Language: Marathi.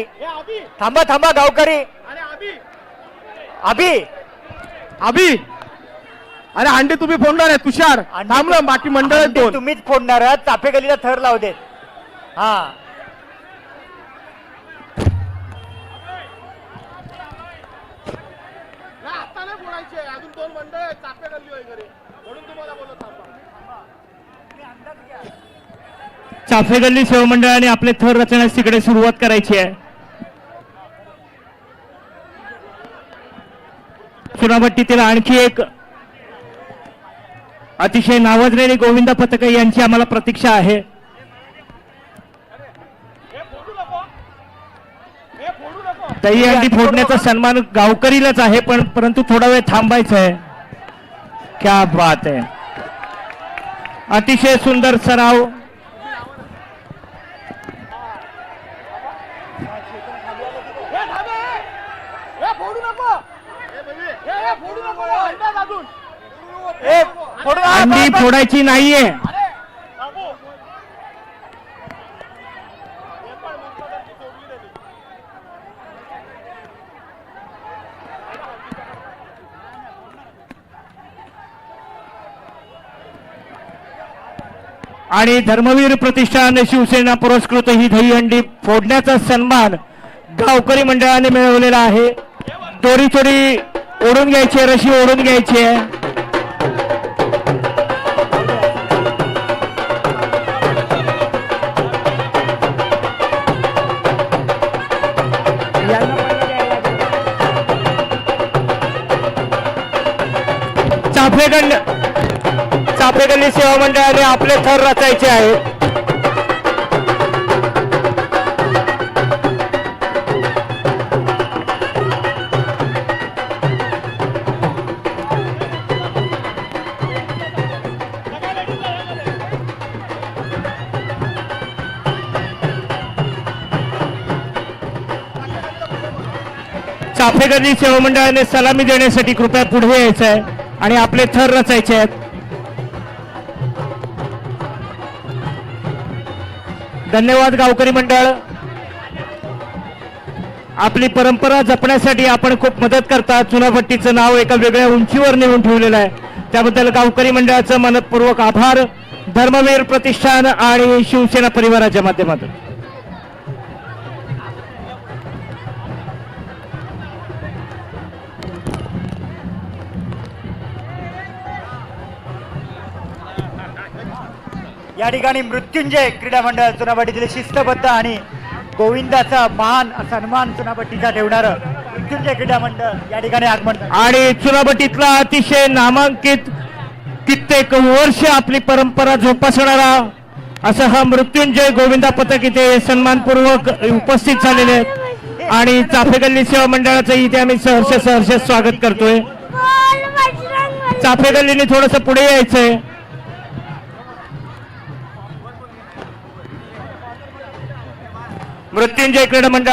गावकरी. थांबा थांबा गावकरी. अभि अभि अरे अंडे तुम्ही फोडणार आहे तुषार. थांबलं बाकी मंडळ दोन. तुम्हीच फोडणार आहात चाफे गलीला थर लावू देत. हा. आता नाही बोलायचे अजून दोन मंडळ आहेत चापे गल्ली वगैरे. म्हणून तुम्हाला बोलत चाफे गल्ली सेवा मंडळाने आपले थर रचण्यास तिकडे सुरुवात करायची आहे. चुनाभट्टीतील आणखी एक अतिशय नावाजलेली गोविंदा पथके यांची आम्हाला प्रतीक्षा आहे. दही अंडी फोडण्याचा सन्मान गावकरीलाच आहे पण परंतु थोडा वेळ थांबायचं आहे. क्या बात आहे. अतिशय सुंदर सराव. फोडू नको! अंडी फोडायची नाहीये. आणि धर्मवीर प्रतिष्ठान शिवसेना पुरस्कृत ही दही अंडी फोडण्याचा सन्मान गावकरी मंडळाने मिळवलेला आहे. दोरी चोरी ओढून घ्यायची आहे, रशी ओढून घ्यायची. आहे चाफेगंड चाफेगल्ली सेवा मंडळाने आपले थर रचायचे आहेत चाफेगल्ली सेवा मंडळाने सलामी देण्यासाठी कृपया पुढे यायचं आहे आणि आपले थर रचायचे आहेत. धन्यवाद गावकरी मंडळ. आपली परंपरा जपण्यासाठी आपण खूप मदत करता चुनाभट्टीचं नाव एका वेगळ्या उंचीवर नेऊन ठेवलेलं आहे. त्याबद्दल गावकरी मंडळाचं मनपूर्वक आभार. धर्मवीर प्रतिष्ठान आणि शिवसेना परिवाराच्या माध्यमातून. या ठिकाणी मृत्युंजय क्रीडा मंडळ चुनापट्टीतील शिस्तबद्ध आणि गोविंदाचा मान सन्मान चुनापट्टीचा ठेवणार मृत्युंजय क्रीडा मंडळ या ठिकाणी आगमन. आणि चुनापटीतला अतिशय नामांकित कित्येक वर्ष आपली परंपरा जोपासणारा असा हा मृत्युंजय गोविंदा पथक इथे सन्मानपूर्वक उपस्थित झालेले आहेत. आणि चाफेगल्ली सेवा मंडळाचं इथे आम्ही सहर्ष सहर्ष स्वागत करतोय. चाफेगल्लीने थोडस पुढे यायचंय. मृत्युंजय क्रीडा मंडळ